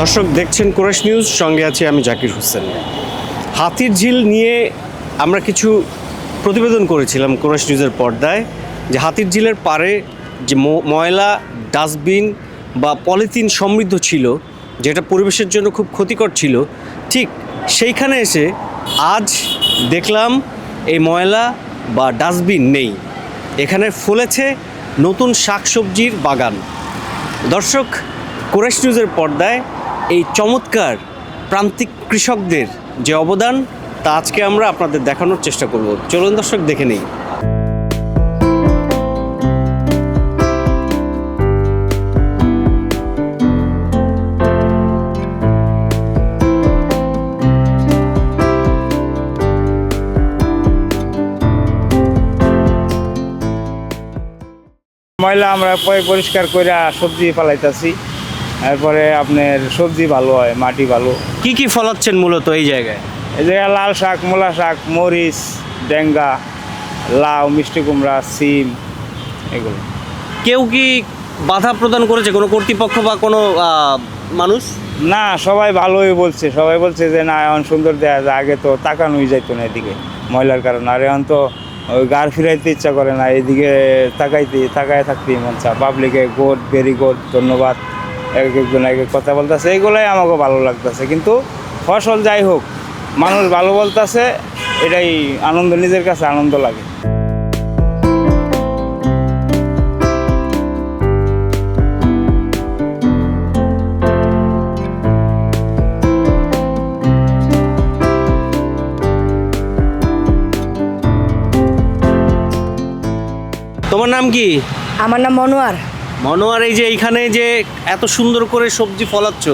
দর্শক, দেখছেন Koresh news, সঙ্গে আছি আমি জাকির হোসেন। হাতির ঝিল নিয়ে আমরা কিছু প্রতিবেদন করেছিলাম কোরেশ নিউজের পর্দায়, যে হাতির ঝিলের পারে যে ময়লা, ডাস্টবিন বা পলিথিন সমৃদ্ধ ছিল, যেটা পরিবেশের জন্য খুব ক্ষতিকর ছিল, ঠিক সেইখানে এসে আজ দেখলাম এই ময়লা বা ডাস্টবিন নেই। এখানে ফলেছে নতুন শাকসবজির বাগান। দর্শক কোরেশ নিউজের পর্দায় এই চমৎকার প্রান্তিক কৃষকদের যে অবদান, তা আজকে আমরা আপনাদের দেখানোর চেষ্টা করব। চলুন দর্শক, দেখে নেই। ময়লা আমরা পরে পরিষ্কার করে সবজি পালাইতেছি তারপরে আপনার সবজি ভালো হয় মাটি ভালো। কি কি ফলাচ্ছেন মূলত এই জায়গায়? এই জায়গায় লাল শাক মূলা শাক মরিচ ডেঙ্গা লাউ মিষ্টি কুমড়া সিম এগুলো। কেউ কি বাধা প্রদান করেছে কোনো কর্তৃপক্ষ বা কোনো মানুষ? না সবাই ভালোই বলছে। সবাই বলছে যে না এখন সুন্দর দেয়া যায়। আগে তো তাকানোই যাইতো না এদিকে ময়লার কারণে। আর এখন তো ওই গার ফিরাইতে ইচ্ছা করে না। এদিকে তাকাইতে তাকায় থাকতেই মন চা পাবলিকে গোড ভেরি গুড ধন্যবাদ। এক একজন এক এক কথা বলতেছে এগুলোই আমাকে ভালো লাগতেছে। কিন্তু ফসল যাই হোক মানুষ ভালো বলতেছে এটাই আনন্দ নিজের কাছে আনন্দ লাগে। তোমার নাম কি? আমার নাম মনোয়ার। মনোয়ার এই যে এইখানে যে এত সুন্দর করে সবজি ফলাচ্ছ,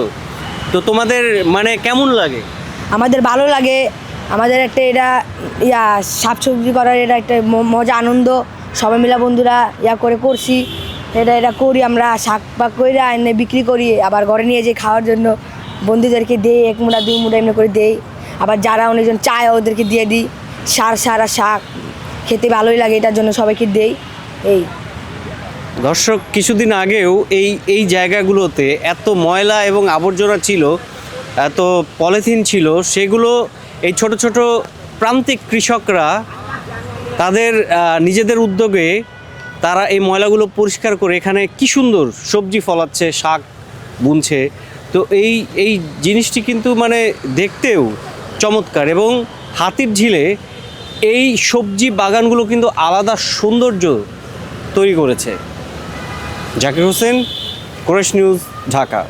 তো তোমাদের মানে কেমন লাগে? আমাদের ভালো লাগে। আমাদের একটা এটা, ইয়া শাক সবজি করার এটা একটা মজা, আনন্দ। সবাই মিলা বন্ধুরা ইয়া করে করছি। এটা এটা করি আমরা, শাক পাক করে এনে বিক্রি করি। আবার ঘরে নিয়ে যাই খাওয়ার জন্য বন্ধুদেরকে দেই, এক মুঠা দুই মুঠা এমনি করে দেই। আবার যারা অনেকজন চায়, ওদেরকে দিয়ে দিই। সার, সারা শাক খেতে ভালোই লাগে, এটার জন্য সবাইকে দেই। এই। দর্শক, কিছুদিন আগেও এই এই জায়গাগুলোতে এত ময়লা এবং আবর্জনা ছিল, এত পলিথিন ছিল, সেগুলো এই ছোট ছোট প্রান্তিক কৃষকরা তাদের নিজেদের উদ্যোগে তারা এই ময়লাগুলো পরিষ্কার করে এখানে কি সুন্দর সবজি ফলাচ্ছে, শাক বুনছে। তো এই এই জিনিসটি কিন্তু মানে দেখতেও চমৎকার এবং হাতির ঝিলে এই সবজি বাগানগুলো কিন্তু আলাদা সৌন্দর্য তৈরি করেছে। Zakir Hossain Koresh news Dhaka.